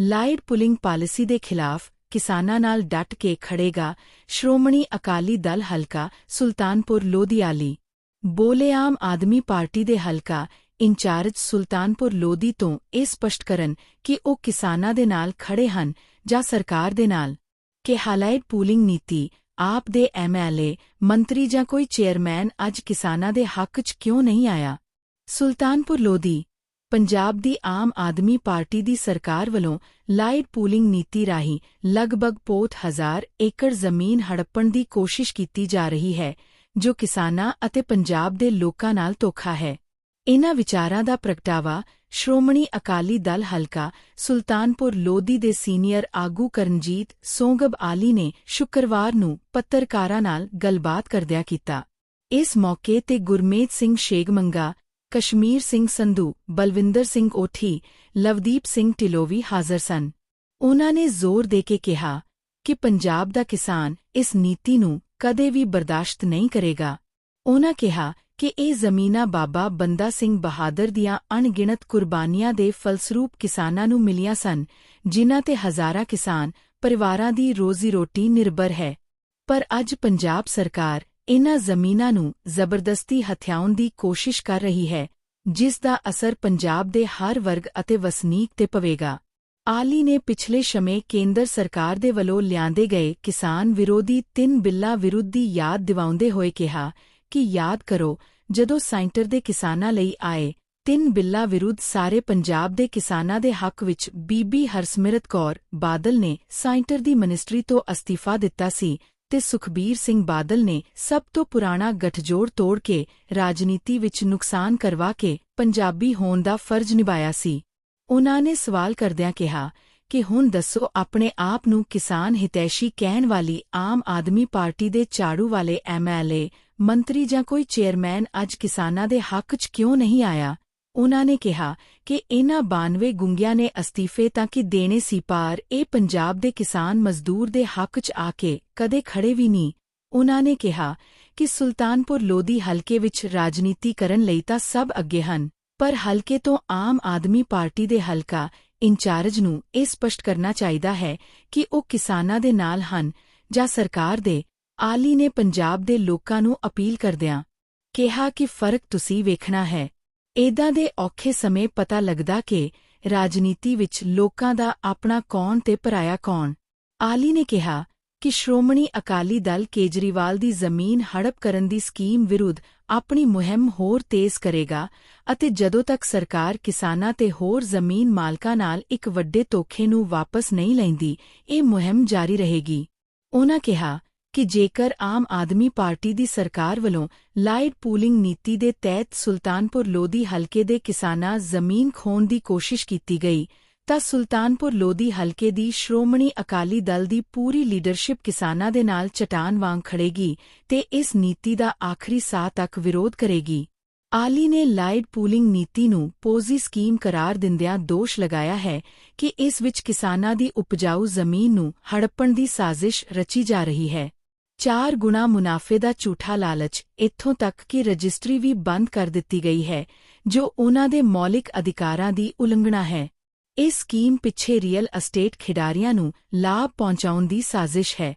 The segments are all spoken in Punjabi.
ਲਾਇਡ ਪੁਲਿੰਗ ਪਾਲਿਸੀ ਦੇ ਖਿਲਾਫ ਕਿਸਾਨਾਂ ਨਾਲ ਡਟ ਕੇ ਖੜੇਗਾ ਸ਼੍ਰੋਮਣੀ ਅਕਾਲੀ ਦਲ ਹਲਕਾ ਸੁਲਤਾਨਪੁਰ ਲੋਧੀਆਲੀ। ਬੋਲੇ ਆਮ ਆਦਮੀ ਪਾਰਟੀ ਦੇ ਹਲਕਾ ਇੰਚਾਰਜ ਸੁਲਤਾਨਪੁਰ ਲੋਧੀ ਤੋਂ ਇਹ ਸਪਸ਼ਟ ਕਰਨ ਕਿ ਉਹ ਕਿਸਾਨਾਂ ਦੇ ਨਾਲ ਖੜੇ ਹਨ ਜਾਂ ਸਰਕਾਰ ਦੇ ਨਾਲ। ਕਿ ਹਾਲਾਈਡ ਪੂਲਿੰਗ ਨੀਤੀ, ਆਪ ਦੇ ਐਮਐਲਏ ਮੰਤਰੀ ਜਾਂ ਕੋਈ ਚੇਅਰਮੈਨ ਅੱਜ ਕਿਸਾਨਾਂ ਦੇ ਹੱਕ 'ਚ ਕਿਉਂ ਨਹੀਂ ਆਇਆ? ਸੁਲਤਾਨਪੁਰ ਲੋਧੀ ਪੰਜਾਬ ਦੀ ਆਮ ਆਦਮੀ ਪਾਰਟੀ ਦੀ ਸਰਕਾਰ ਵੱਲੋਂ ਲਾਈਟ ਪੂਲਿੰਗ ਨੀਤੀ ਰਾਹੀਂ ਲਗਭਗ ਪੋਤ ਹਜ਼ਾਰ ਏਕੜ ਜ਼ਮੀਨ ਹੜੱਪਣ ਦੀ ਕੋਸ਼ਿਸ਼ ਕੀਤੀ ਜਾ ਰਹੀ ਹੈ, ਜੋ ਕਿਸਾਨਾਂ ਅਤੇ ਪੰਜਾਬ ਦੇ ਲੋਕਾਂ ਨਾਲ ਧੋਖਾ ਹੈ। ਇਨ੍ਹਾਂ ਵਿਚਾਰਾਂ ਦਾ ਪ੍ਰਗਟਾਵਾ ਸ਼੍ਰੋਮਣੀ ਅਕਾਲੀ ਦਲ ਹਲਕਾ ਸੁਲਤਾਨਪੁਰ ਲੋਧੀ ਦੇ ਸੀਨੀਅਰ ਆਗੂ ਕਰਨਜੀਤ ਸੋਂਗਬ ਆਲੀ ਨੇ ਸ਼ੁੱਕਰਵਾਰ ਨੂੰ ਪੱਤਰਕਾਰਾਂ ਨਾਲ ਗੱਲਬਾਤ ਕਰਦਿਆਂ ਕੀਤਾ। ਇਸ ਮੌਕੇ ਤੇ ਗੁਰਮੇਤ ਸਿੰਘ ਸ਼ੇਗਮੰਗਾ ਕਸ਼ਮੀਰ ਸਿੰਘ ਸੰਧੂ, ਬਲਵਿੰਦਰ ਸਿੰਘ ਓਠੀ, ਲਵਦੀਪ ਸਿੰਘ ਢਿਲੋਵੀ ਹਾਜ਼ਰ ਸਨ। ਉਨ੍ਹਾਂ ਨੇ ਜ਼ੋਰ ਦੇ ਕੇ ਕਿਹਾ ਕਿ ਪੰਜਾਬ ਦਾ ਕਿਸਾਨ ਇਸ ਨੀਤੀ ਨੂੰ ਕਦੇ ਵੀ ਬਰਦਾਸ਼ਤ ਨਹੀਂ ਕਰੇਗਾ। ਉਨ੍ਹਾਂ ਕਿਹਾ ਕਿ ਇਹ ਜ਼ਮੀਨਾਂ ਬਾਬਾ ਬੰਦਾ ਸਿੰਘ ਬਹਾਦਰ ਦੀਆਂ ਅਣਗਿਣਤ ਕੁਰਬਾਨੀਆਂ ਦੇ ਫਲਸਰੂਪ ਕਿਸਾਨਾਂ ਨੂੰ ਮਿਲੀਆਂ ਸਨ, ਜਿਨ੍ਹਾਂ ਤੇ ਹਜ਼ਾਰਾਂ ਕਿਸਾਨ ਪਰਿਵਾਰਾਂ ਦੀ ਰੋਜ਼ੀ-ਰੋਟੀ ਨਿਰਭਰ ਹੈ। ਪਰ ਅੱਜ ਪੰਜਾਬ ਸਰਕਾਰ ਇਨ੍ਹਾਂ ਜ਼ਮੀਨਾਂ ਨੂੰ ਜ਼ਬਰਦਸਤੀ ਹਥਿਆਉਣ ਦੀ ਕੋਸ਼ਿਸ਼ ਕਰ ਰਹੀ ਹੈ, ਜਿਸ ਦਾ ਅਸਰ ਪੰਜਾਬ ਦੇ ਹਰ ਵਰਗ ਅਤੇ ਵਸਨੀਕ ਤੇ ਪਵੇਗਾ। ਆਲੀ ਨੇ ਪਿਛਲੇ ਸਮੇਂ ਕੇਂਦਰ ਸਰਕਾਰ ਦੇ ਵੱਲੋਂ ਲਿਆਂਦੇ ਗਏ ਕਿਸਾਨ ਵਿਰੋਧੀ ਤਿੰਨ ਬਿੱਲਾਂ ਵਿਰੁੱਧ ਦੀ ਯਾਦ ਦਿਵਾਉਂਦੇ ਹੋਏ ਕਿਹਾ ਕਿ ਯਾਦ ਕਰੋ, ਜਦੋਂ ਸੈਂਟਰ ਦੇ ਕਿਸਾਨਾਂ ਲਈ ਆਏ, ਤਿੰਨ ਬਿੱਲਾਂ ਵਿਰੁੱਧ ਸਾਰੇ ਪੰਜਾਬ ਦੇ ਕਿਸਾਨਾਂ ਦੇ ਹੱਕ ਵਿੱਚ ਬੀਬੀ ਹਰਸਿਮਰਤ ਕੌਰ ਬਾਦਲ ਨੇ ਸੈਂਟਰ ਦੀ ਮਿਨਿਸਟਰੀ ਤੋਂ ਅਸਤੀਫਾ ਦਿੱਤਾ ਸੀ ਤੇ ਸੁਖਬੀਰ ਸਿੰਘ ਬਾਦਲ ਨੇ ਸਭ ਤੋਂ ਪੁਰਾਣਾ ਗਠਜੋੜ ਤੋੜ ਕੇ ਰਾਜਨੀਤੀ ਵਿੱਚ ਨੁਕਸਾਨ ਕਰਵਾ ਕੇ ਪੰਜਾਬੀ ਹੋਣ ਦਾ ਫਰਜ਼ ਨਿਭਾਇਆ ਸੀ। ਉਨ੍ਹਾਂ ਨੇ ਸਵਾਲ ਕਰਦਿਆਂ ਕਿਹਾ ਕਿ ਹੁਣ ਦੱਸੋ ਆਪਣੇ ਆਪ ਨੂੰ ਕਿਸਾਨ ਹਿਤੈਸ਼ੀ ਕਹਿਣ ਵਾਲੀ ਆਮ ਆਦਮੀ ਪਾਰਟੀ ਦੇ ਝਾੜੂ ਵਾਲੇ ਐਮਐਲਏ ਮੰਤਰੀ ਜਾਂ ਕੋਈ ਚੇਅਰਮੈਨ ਅੱਜ ਕਿਸਾਨਾਂ ਦੇ ਹੱਕ 'ਚ ਕਿਉਂ ਨਹੀਂ ਆਇਆ? ਉਨ੍ਹਾਂ ਨੇ ਕਿਹਾ ਕਿ ਇਨ੍ਹਾਂ 92 ਗੁੰਗਿਆਂ ਨੇ ਅਸਤੀਫੇ ਤਾਂ ਕਿ ਦੇਣੇ ਸੀ ਪਾਰ, ਇਹ ਪੰਜਾਬ ਦੇ ਕਿਸਾਨ ਮਜ਼ਦੂਰ ਦੇ ਹੱਕ 'ਚ ਆ ਕੇ ਕਦੇ ਖੜੇ ਵੀ ਨਹੀਂ। ਉਨ੍ਹਾਂ ਨੇ ਕਿਹਾ ਕਿ ਸੁਲਤਾਨਪੁਰ ਲੋਧੀ ਹਲਕੇ ਵਿੱਚ ਰਾਜਨੀਤੀ ਕਰਨ ਲਈ ਤਾਂ ਸਭ ਅੱਗੇ ਹਨ, ਪਰ ਹਲਕੇ ਤੋਂ ਆਮ ਆਦਮੀ ਪਾਰਟੀ ਦੇ ਹਲਕਾ ਇੰਚਾਰਜ ਨੂੰ ਇਹ ਸਪਸ਼ਟ ਕਰਨਾ ਚਾਹੀਦਾ ਹੈ ਕਿ ਉਹ ਕਿਸਾਨਾਂ ਦੇ ਨਾਲ ਹਨ ਜਾਂ ਸਰਕਾਰ ਦੇ। ਆਲੀ ਨੇ ਪੰਜਾਬ ਦੇ ਲੋਕਾਂ ਨੂੰ ਅਪੀਲ ਕਰਦਿਆਂ ਕਿਹਾ ਕਿ ਫ਼ਰਕ ਤੁਸੀਂ ਵੇਖਣਾ ਹੈ। ਏਦਾਂ ਦੇ ਔਖੇ ਸਮੇਂ ਪਤਾ ਲੱਗਦਾ ਕਿ ਰਾਜਨੀਤੀ ਵਿੱਚ ਲੋਕਾਂ ਦਾ ਆਪਣਾ ਕੌਣ ਤੇ ਪਰਾਇਆ ਕੌਣ। ਆਲੀ ਨੇ ਕਿਹਾ ਕਿ ਸ਼੍ਰੋਮਣੀ ਅਕਾਲੀ ਦਲ ਕੇਜਰੀਵਾਲ ਦੀ ਜ਼ਮੀਨ ਹੜਪ ਕਰਨ ਦੀ ਸਕੀਮ ਵਿਰੁੱਧ ਆਪਣੀ ਮੁਹਿੰਮ ਹੋਰ ਤੇਜ਼ ਕਰੇਗਾ ਅਤੇ ਜਦੋਂ ਤੱਕ ਸਰਕਾਰ ਕਿਸਾਨਾਂ ਤੇ ਹੋਰ ਜ਼ਮੀਨ ਮਾਲਕਾਂ ਨਾਲ ਇੱਕ ਵੱਡੇ ਧੋਖੇ ਨੂੰ ਵਾਪਸ ਨਹੀਂ ਲੈਂਦੀ, ਇਹ ਮੁਹਿੰਮ ਜਾਰੀ ਰਹੇਗੀ। ਉਨ੍ਹਾਂ ਕਿਹਾ ਕਿ ਜੇਕਰ ਆਮ ਆਦਮੀ ਪਾਰਟੀ ਦੀ ਸਰਕਾਰ ਵੱਲੋਂ ਲਾਈਟ ਪੂਲਿੰਗ ਨੀਤੀ ਦੇ ਤਹਿਤ ਸੁਲਤਾਨਪੁਰ ਲੋਧੀ ਹਲਕੇ ਦੇ ਕਿਸਾਨਾਂ ਜ਼ਮੀਨ ਖੋਣ ਦੀ ਕੋਸ਼ਿਸ਼ ਕੀਤੀ ਗਈ, ਤਾਂ ਸੁਲਤਾਨਪੁਰ ਲੋਧੀ ਹਲਕੇ ਦੀ ਸ਼੍ਰੋਮਣੀ ਅਕਾਲੀ ਦਲ ਦੀ ਪੂਰੀ ਲੀਡਰਸ਼ਿਪ ਕਿਸਾਨਾਂ ਦੇ ਨਾਲ ਚਟਾਨ ਵਾਂਗ ਖੜੇਗੀ ਤੇ ਇਸ ਨੀਤੀ ਦਾ ਆਖਰੀ ਸਾਹ ਤੱਕ ਵਿਰੋਧ ਕਰੇਗੀ। ਆਲੀ ਨੇ ਲਾਈਟ ਪੂਲਿੰਗ ਨੀਤੀ ਨੂੰ ਪੋਜ਼ੀ ਸਕੀਮ ਕਰਾਰ ਦਿੰਦਿਆਂ ਦੋਸ਼ ਲਗਾਇਆ ਹੈ ਕਿ ਇਸ ਵਿੱਚ ਕਿਸਾਨਾਂ ਦੀ ਉਪਜਾਊ ਜ਼ਮੀਨ ਨੂੰ ਹੜੱਪਣ ਦੀ ਸਾਜ਼ਿਸ਼ ਰਚੀ ਜਾ ਰਹੀ ਹੈ। ਚਾਰ ਗੁਣਾ ਮੁਨਾਫੇ ਦਾ ਝੂਠਾ ਲਾਲਚ ਇੱਥੋਂ ਤੱਕ ਕਿ ਰਜਿਸਟਰੀ ਵੀ ਬੰਦ ਕਰ ਦਿੱਤੀ ਗਈ ਹੈ, ਜੋ ਉਨ੍ਹਾਂ ਦੇ ਮੌਲਿਕ ਅਧਿਕਾਰਾਂ ਦੀ ਉਲੰਘਣਾ ਹੈ। ਇਹ ਸਕੀਮ ਪਿੱਛੇ ਰੀਅਲ ਅਸਟੇਟ ਖਿਡਾਰੀਆਂ ਨੂੰ ਲਾਭ ਪਹੁੰਚਾਉਣ ਦੀ ਸਾਜ਼ਿਸ਼ ਹੈ।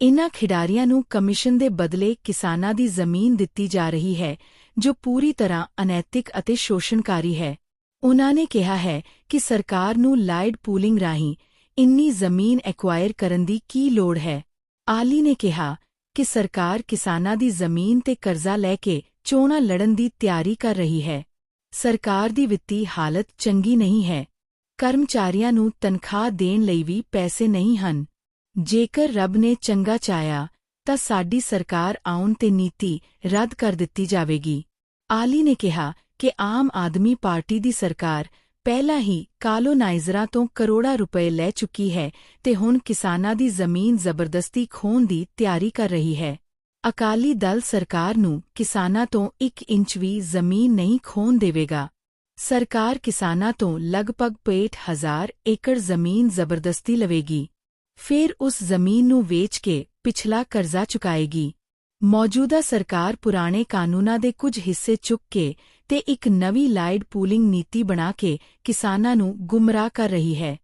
ਇਨ੍ਹਾਂ ਖਿਡਾਰੀਆਂ ਨੂੰ ਕਮਿਸ਼ਨ ਦੇ ਬਦਲੇ ਕਿਸਾਨਾਂ ਦੀ ਜ਼ਮੀਨ ਦਿੱਤੀ ਜਾ ਰਹੀ ਹੈ, ਜੋ ਪੂਰੀ ਤਰ੍ਹਾਂ ਅਨੈਤਿਕ ਅਤੇ ਸ਼ੋਸ਼ਣਕਾਰੀ ਹੈ। ਉਹਨਾਂ ਨੇ ਕਿਹਾ ਹੈ ਕਿ ਸਰਕਾਰ ਨੂੰ ਲਾਈਡ ਪੂਲਿੰਗ ਰਾਹੀਂ ਇੰਨੀ ਜ਼ਮੀਨ ਐਕਵਾਇਰ ਕਰਨ ਦੀ ਕੀ ਲੋੜ ਹੈ। ਆਲੀ ਨੇ ਕਿਹਾ ਕਿ ਸਰਕਾਰ ਕਿਸਾਨਾਂ ਦੀ ਜ਼ਮੀਨ ਤੇ ਕਰਜ਼ਾ ਲੈ ਕੇ ਚੋਣਾਂ ਲੜਨ ਦੀ ਤਿਆਰੀ ਕਰ ਰਹੀ ਹੈ। ਸਰਕਾਰ ਦੀ ਵਿੱਤੀ ਹਾਲਤ ਚੰਗੀ ਨਹੀਂ ਹੈ। ਕਰਮਚਾਰੀਆਂ ਨੂੰ ਤਨਖਾਹ ਦੇਣ ਲਈ ਵੀ ਪੈਸੇ ਨਹੀਂ ਹਨ। ਜੇਕਰ ਰੱਬ ਨੇ ਚੰਗਾ ਚਾਇਆ ਤਾਂ ਸਾਡੀ ਸਰਕਾਰ ਆਉਣ ਤੇ ਨੀਤੀ ਰੱਦ ਕਰ ਦਿੱਤੀ ਜਾਵੇਗੀ। ਆਲੀ ਨੇ ਕਿਹਾ ਕਿ ਆਮ ਆਦਮੀ ਪਾਰਟੀ ਦੀ ਸਰਕਾਰ ਪਹਿਲਾਂ ਹੀ ਕਾਲੋਨਾਈਜ਼ਰਾਂ ਤੋਂ ਕਰੋੜਾਂ ਰੁਪਏ ਲੈ ਚੁੱਕੀ ਹੈ ਤੇ ਹੁਣ ਕਿਸਾਨਾਂ ਦੀ ਜ਼ਮੀਨ ਜ਼ਬਰਦਸਤੀ ਖੋਣ ਦੀ ਤਿਆਰੀ ਕਰ ਰਹੀ ਹੈ। ਅਕਾਲੀ ਦਲ ਸਰਕਾਰ ਨੂੰ ਕਿਸਾਨਾਂ ਤੋਂ 1 ਇੰਚ ਵੀ ਜ਼ਮੀਨ ਨਹੀਂ ਖੋਣ ਦੇਵੇਗਾ। ਸਰਕਾਰ ਕਿਸਾਨਾਂ ਤੋਂ ਲਗਭਗ 65000 ਏਕੜ ਜ਼ਮੀਨ ਜ਼ਬਰਦਸਤੀ ਲਵੇਗੀ। ਫਿਰ ਉਸ ਜ਼ਮੀਨ ਨੂੰ ਵੇਚ ਕੇ ਪਿਛਲਾ ਕਰਜ਼ਾ ਚੁਕਾਏਗੀ। ਮੌਜੂਦਾ ਸਰਕਾਰ ਪੁਰਾਣੇ ਕਾਨੂੰਨਾਂ ਦੇ ਕੁਝ ਹਿੱਸੇ ਚੁੱਕ ਕੇ ਤੇ ਇੱਕ ਨਵੀਂ ਲਾਈਡ ਪੂਲਿੰਗ ਨੀਤੀ ਬਣਾ ਕੇ ਕਿਸਾਨਾਂ ਨੂੰ ਗੁੰਮਰਾਹ ਕਰ ਰਹੀ ਹੈ।